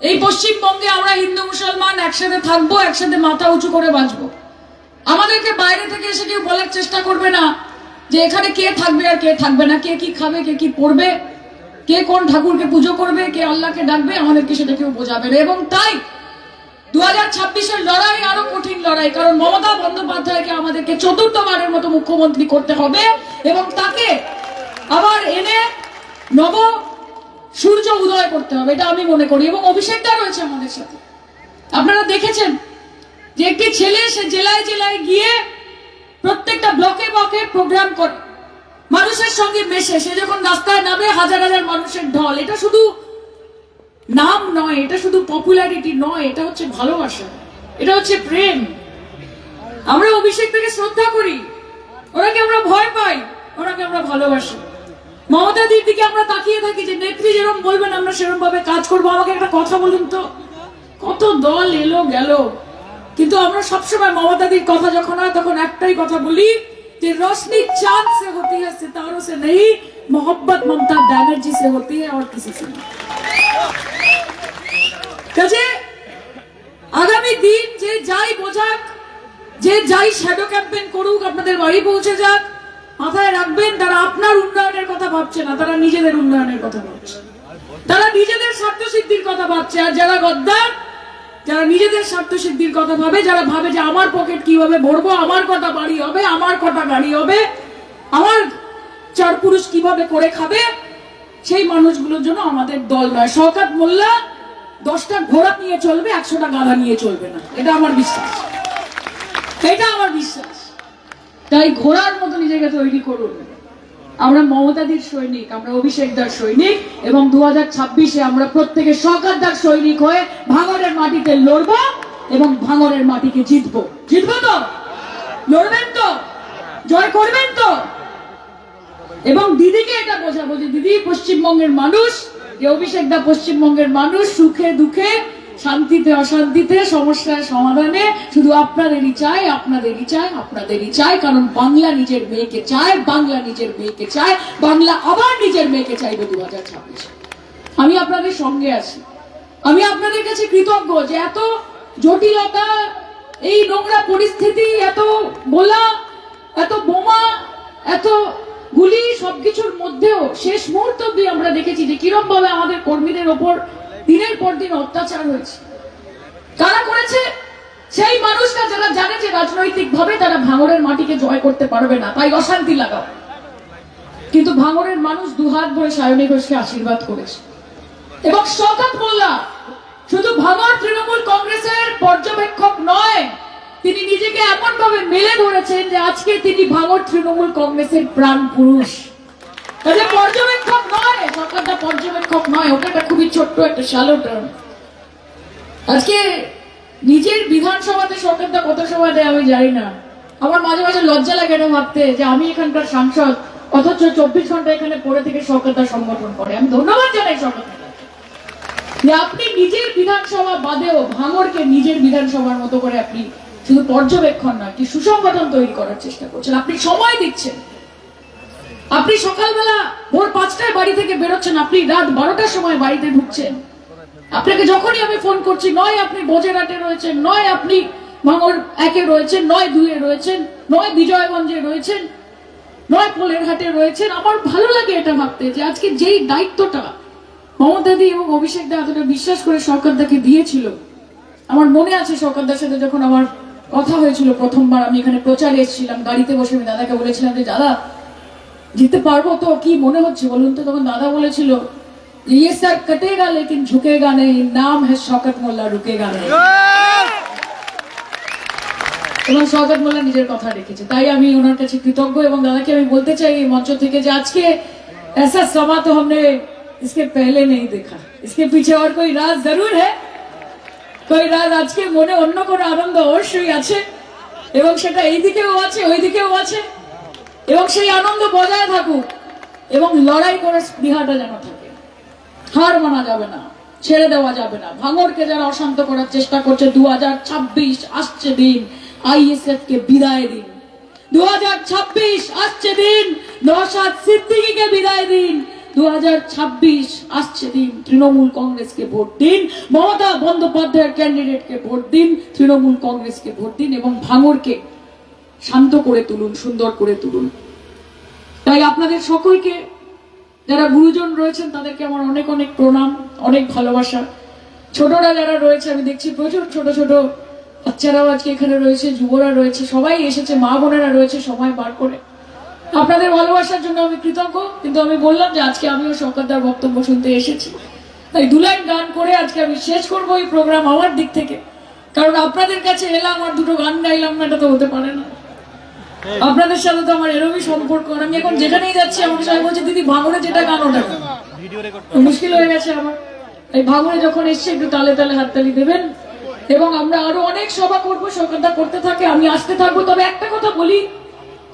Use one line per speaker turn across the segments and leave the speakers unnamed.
এই পশ্চিমবঙ্গে আমরা হিন্দু, মুসলমান একসাথে থাকব, একসাথে মাথা উঁচু করে বাঁচবো। আমাদেরকে বাইরে থেকে এসে কেউ বলার চেষ্টা করবে না যে এখানে কে থাকবে আর কে থাকবে না, কে কি খাবে, কে কি পড়বে, কে কোন ঠাকুরকে পুজো করবে, কে আল্লাহকে ডাকবে, আমাদেরকে সেটা কেউ বোঝাবে না। এবং তাই দু হাজার ছাব্বিশের লড়াই আরও কঠিন লড়াই, কারণ মমতা বন্দ্যোপাধ্যায়কে আমাদেরকে চতুর্থবারের মতো মুখ্যমন্ত্রী করতে হবে এবং তাকে আবার এনে নব সূর্য উদয় করতে হবে, এটা আমি মনে করি। এবং অভিষেকটা রয়েছে আমাদের সাথে। আপনারা দেখেছেন যে একটি ছেলে সে জেলায় জেলায় গিয়ে প্রত্যেকটা ব্লকে ব্লকে প্রোগ্রাম করে। মানুষের সঙ্গে মেশে। সে যখন রাস্তায় নামে, হাজার হাজার মানুষের ঢল। এটা শুধু নাম নয়, এটা শুধু পপুলারিটি নয়, এটা হচ্ছে ভালোবাসা। এটা হচ্ছে প্রেম। আমরা অভিষেক থেকে শ্রদ্ধা করি। ওনাকে আমরা ভয় পাই, ওনাকে আমরা ভালোবাসি। মমতাদির দিকে আমরা তাকিয়ে থাকি যে নেত্রী যেরকম বলবেন, আমরা সেরকম ভাবে কাজ করব। আমাকে একটা কথা বলুন তো। কত দল এলো গেল। কিন্তু আমরা সবসময় মমতাদির কথা যখন হয়, তখন একটাই কথা বলি যে রোশনি চাঁদ সে হতে আসছে সিতারো সে নেই। মোহাম্মত মমতা ব্যানার্জি সে হতে আর কিছু সে কাজে, আগামী দিন যে যাই বোঝাক, যে যাই শ্যাডো ক্যাম্পেন করুক, আপনাদের বাড়ি পৌঁছে যাক। মাথায় রাখবেন, তারা আপনার উন্নয়নের কথা ভাবছে না, তারা নিজেদের উন্নয়নের কথা ভাবছে। তারা নিজেদের স্বার্থ সিদ্ধির কথা ভাবছে, আর যারা গদ্দার, যারা নিজেদের স্বার্থ সিদ্ধির কথা ভাবে, যারা ভাবে যে আমার পকেট কীভাবে ভরবো, আমার কটা বাড়ি হবে, আমার কটা গাড়ি হবে, আমার চার পুরুষ কীভাবে করে খাবে, সেই মানুষগুলোর জন্য আমাদের দল নয়। শওকাত মোল্লা দশটা ঘোড়া নিয়ে চলবে, একশোটা গাধা নিয়ে চলবে না। এটা আমার বিশ্বাস। এটা আমার বিশ্বাস। তাই ঘোড়ার মতো নিজেকে তৈরি করুন। আমরা মমতাদির সৈনিক, আমরা অভিষেকদার সৈনিক এবং দু হাজার ছাব্বিশে আমরা প্রত্যেকে সরকারদার সৈনিক হয়ে ভাঙরের মাটিতে লড়বো এবং ভাঙরের মাটিকে জিতবো। জিতবো তো? লড়বেন তো? জয় করবেন তো? এবং দিদিকে এটা বোঝাবো যে দিদি পশ্চিমবঙ্গের মানুষ, যে অভিষেকদা পশ্চিমবঙ্গের মানুষ, সুখে দুঃখে শান্তিতে, অশান্তিতে সমস্যার সমাধানে। শুধু আপনাদেরই চাই আপনাদেরই চাই আপনাদেরই চাই। কারণ বাংলা নিজের মেয়েকে চায়, বাংলা নিজের মেয়েকে চায়, বাংলা আবার নিজের মেয়েকে চাইবে দু হাজার ছাব্বিশে। আমি আপনাদের সঙ্গে আছি। আমি আপনাদের কাছে কৃতজ্ঞ যে এত জটিলতা, এই নোংরা পরিস্থিতি, এত বোলা এত বোমা, এত গুলি সবকিছুর মধ্যেও শেষ মুহূর্ত অব্দি আমরা দেখেছি যে কিরম ভাবে আমাদের কর্মীদের ওপর দিনের পর দিন অত্যাচার হয়েছে। কারা করেছে, সেই মানুষরা যারা জানে যে রাজনৈতিক ভাবে তারা ভাঙরের মাটিকে জয় করতে পারবে না, তাই অশান্তি লাগাও। কিন্তু ভাঙরের মানুষ দুহাত ভরে সায়নী ঘোষকে আশীর্বাদ করেছে। এবং শওকত মোল্লা শুধু ভাঙর তৃণমূল কংগ্রেসের পর্যবেক্ষক নয়, তিনি নিজেকে এমন ভাবে মেলে ধরেছেন যে আজকে তিনি ভাঙর তৃণমূল কংগ্রেসের প্রাণ পুরুষ। আমি মাঝে লজ্জা লাগে ভাবতে যে আমি এখানকার সাংসদ, অথচ চব্বিশ ঘণ্টা এখানে পড়ে থেকে সরকারটা সংগঠন করে। আমি ধন্যবাদ জানাই সরকারকে। আপনি নিজের বিধানসভা বাদেও ভাঙরকে নিজের বিধানসভার মতো করে আপনি শুধু পর্যবেক্ষণ নয় কি সুসংগঠন তৈরি করার চেষ্টা করছেন। আপনি সময় দিচ্ছেন। আপনি সকালবেলা ভোর পাঁচটায় বাড়ি থেকে বেরোচ্ছেন, আপনি রাত বারোটার সময় বাড়িতে ঢুকছেন। আপনাকে যখনই আমি ফোন করছি, নয় আপনি বোজেরাটে রয়েছেন, নয় আপনি ভাঙর একে রয়েছেন, নয় দুয়ে রয়েছেন, নয় বিজয়গঞ্জে রয়েছেন, নয় পোলেরহাটে রয়েছেন, আমার ভালো লাগে এটা ভাবতে যে আজকে যেই দায়িত্বটা মমতাদি এবং অভিষেক দা এতটা বিশ্বাস করে সরকারদাকে দিয়েছিল, আমার মনে আছে সরকারদার সাথে যখন আমার কথা হয়েছিল প্রথমবার, আমি এখানে প্রচারে এসেছিলাম, গাড়িতে বসে আমি দাদাকে বলেছিলাম যে, দাদা জিততে পারবো তো কি মনে হচ্ছে বলুন তো তখন দাদা বলেছিল ये सर कटेगा लेकिन झुकेगा नहीं नाम है शौकत मोल्ला रुकेगा नहीं এবং শওকত মোল্লা নিজের কথা রেখেছে তাই আমি ওনার কাছে কৃতজ্ঞ এবং দাদাকে আমি বলতে চাই এই মঞ্চ থেকে যে আজকে ऐसा समा तो हमने इसके पहले नहीं देखा इसके पीछे और कोई राज जरूर है कोई রাজ আজকে মনে অন্য কোনো আনন্দ অবশ্যই আছে এবং সেটা এই দিকেও আছে ওই দিকেও আছে এবং সেই আনন্দ বজায় থাকুক এবং লড়াই করে স্পৃহাটা যেন থাকে। হার মানা যাবে না, ছেড়ে দেওয়া যাবে না। ভাঙরকে যারা অশান্ত করার চেষ্টা করছে দু হাজার ছাব্বিশ আসছে দিন আইএসএফ কে বিদায় দিন। দু হাজার ছাব্বিশ আসছে দিন নসাদ সিদ্দিকিকে বিদায় দিন। দুহাজার ছাব্বিশ আসছে দিন, তৃণমূল কংগ্রেসকে ভোট দিন। মমতা বন্দ্যোপাধ্যায়ের ক্যান্ডিডেটকে ভোট দিন, তৃণমূল কংগ্রেসকে ভোট দিন এবং ভাঙরকে শান্ত করে তুলুন, সুন্দর করে তুলুন। তাই আপনাদের সকলকে, যারা গুরুজন রয়েছেন, তাদেরকে আমার অনেক অনেক প্রণাম, অনেক ভালোবাসা। ছোটরা যারা রয়েছে, আমি দেখছি প্রচুর ছোট ছোট বাচ্চারাও আজকে এখানে রয়েছে, যুবরা রয়েছে, সবাই এসেছে, মা বোনেরা রয়েছে, সময় বার করে। আপনাদের ভালোবাসার জন্য আমি কৃতজ্ঞ, কিন্তু আমি বললাম যে আজকে আমিও সরকারদার বক্তব্য শুনতে এসেছি। তাই দু লাইন গান করে আজকে আমি শেষ করব এই প্রোগ্রাম আমার দিক থেকে। কারণ আপনাদের কাছে এলাম আর দুটো গান গাইলাম না, এটা তো হতে পারে না। আপনাদের সাথে তো আমার এরকমই সম্পর্ক আমি এখন যেখানেই যাচ্ছি আমাকে সবাই বলছে দিদি ভাঙড়ে যেটা গান ওটা মুশকিল হয়ে গেছে আমার। এই ভাঙড়ে যখন এসছে একটু তালে তালে হাততালি দেবেন। এবং আমরা আরও অনেক সভা করব সরকারটা করতে থাকে আমি আসতে থাকব। তবে একটা কথা বলি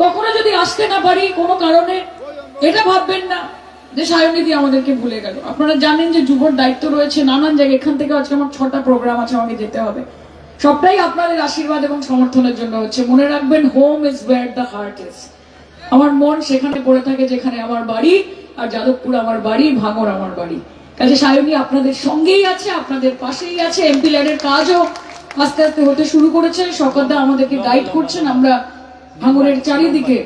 কখনো যদি আসতে না পারি কোনো কারণে এটা ভাববেন না যে সায়নিধি আমাদেরকে ভুলে গেল। আপনারা জানেন যে যুবর দায়িত্ব রয়েছে নানান জায়গায়। এখান থেকে আজকে আমার ছটা প্রোগ্রাম আছে আমাকে যেতে হবে। সবটাই আপনাদের আশীর্বাদ এবং সমর্থনের জন্য হচ্ছে। মনে রাখবেন home is where the heart is আমার মন সেখানে পড়ে থাকে যেখানে আমার বাড়ি আর যাদবপুর আমার বাড়ি ভাঙর আমার বাড়ি। কাজে সায়নী আপনাদের সঙ্গেই আছে আপনাদের পাশেই আছে। এমপি ল্যাডের কাজও আস্তে আস্তে হতে শুরু করেছে। সরকারদা আমাদেরকে গাইড করছেন। আমরা ভাঙরের চারিদিকে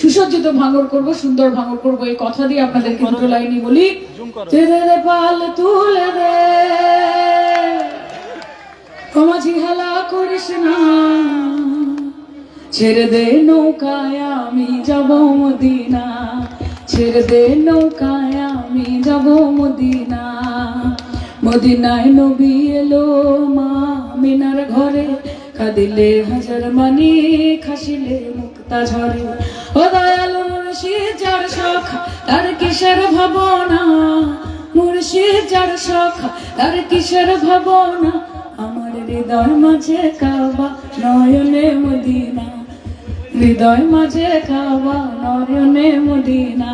সুসজ্জিত ভাঙর করব সুন্দর ভাঙর করব। এই কথা দিয়ে আপনাদেরকে দুটো লাইনই বলি। তুলে দে। কমাঝি হেলা করিস না। ছেড়ে দে নৌকায় আমি যাব মদিনা। ছেড়ে দে নৌকায় আমি যাব মদিনা। মদিনায় নবী এলো মা মিনার ঘরে। কাঁদিলে হাজার মানি, খাসিলে মুক্তা ঝরে। ও দয়াল মুর্শিদ, যার শখ, তার কিসের ভাবনা? মুর্শিদ, যার শখ, তার কিসের ভাবনা? হৃদয় মাঝে কাবা, নয়নে মদিনা। হৃদয় মাঝে কাবা, নয়নে মদিনা।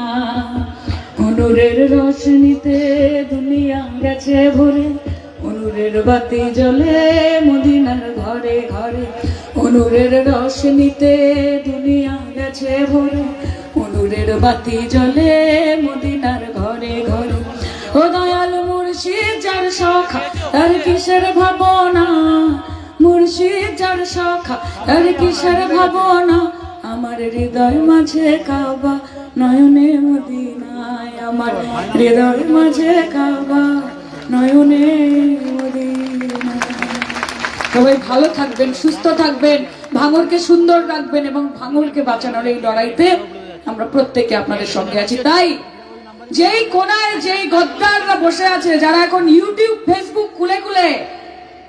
অনুরের রোশনীতে দুনিয়া গেছে ভরে। অনুরের বাতি জ্বলে মদিনার ঘরে ঘরে। অনুরের রোশনীতে দুনিয়া গেছে ভরে। অনুরের বাতি জ্বলে মদিনার ঘরে ঘরে। যার সখা তার কিসের ভাবনা? মুর্শিদ যার সখা কিসের ভাবনা? আমার হৃদয় মাঝে কাবা, নয়নে মদিনায় আমার হৃদয় মাঝে কাবা, নয়নে সবাই ভালো থাকবেন, সুস্থ থাকবেন, ভাঙরকে সুন্দর রাখবেন এবং ভাঙরকে বাঁচানোর এই লড়াইতে আমরা প্রত্যেকে আপনাদের সঙ্গে আছি। তাই যেই কোনায় যেই গদ্দাররা বসে আছে যারা এখন ইউটিউব ফেসবুক খুলে খুলে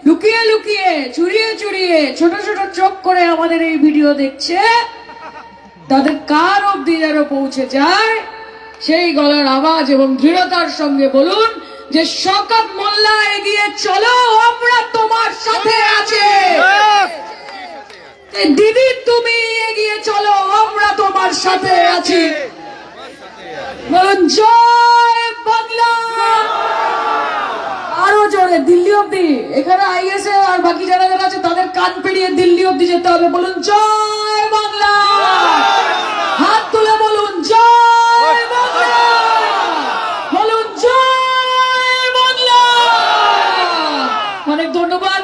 লুকিয়ে লুকিয়ে চুরিয়ে চুরিয়ে ছোট ছোট চোখ করে আমাদের এই ভিডিও দেখছে তাদের কার অব্দি যেন পৌঁছে যায় সেই গলার আওয়াজ এবং দৃঢ়তার সঙ্গে বলুন যে শকত মোল্লা এগিয়ে চলো আমরা তোমার সাথে আছে। দিদি তুমি এগিয়ে চলো আমরা তোমার সাথে আছি। বলুন, জয় দিল্লি অব্দি এখানে আইএসএ আর বাকি যারা কান পেরিয়ে দিল্লি যেতে হবে। অনেক ধন্যবাদ।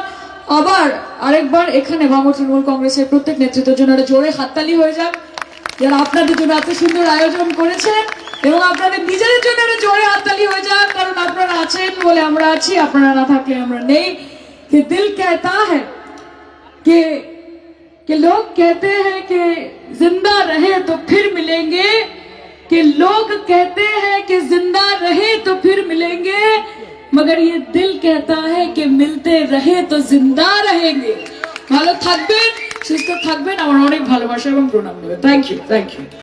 আবার আরেকবার এখানে তৃণমূল কংগ্রেসের প্রত্যেক নেতৃত্বের জন্য একটা জোরে হাততালি হয়ে যাক। যারা আপনাদের জন্য এত সুন্দর আয়োজন করেছেন এবং আপনাদের নিজেদের জন্য একটা জোরে হাততালি হয়ে যাক কারণ আপনারা আছেন বলে আমরা আছি আপনারা না থাকলে আমরা নেই कि दिल कहता है कि कि लोग कहते हैं कि जिंदा रहे तो फिर मिलेंगे कि लोग कहते हैं कि जिंदा रहे तो फिर मिलेंगे मगर ये दिल कहता है कि मिलते रहे तो जिंदा रहेंगे ভালো থাকবেন সুস্থ থাকবেন আমার অনেক ভালোবাসা এবং প্রণাম দেবেন থ্যাংক ইউ থ্যাংক ইউ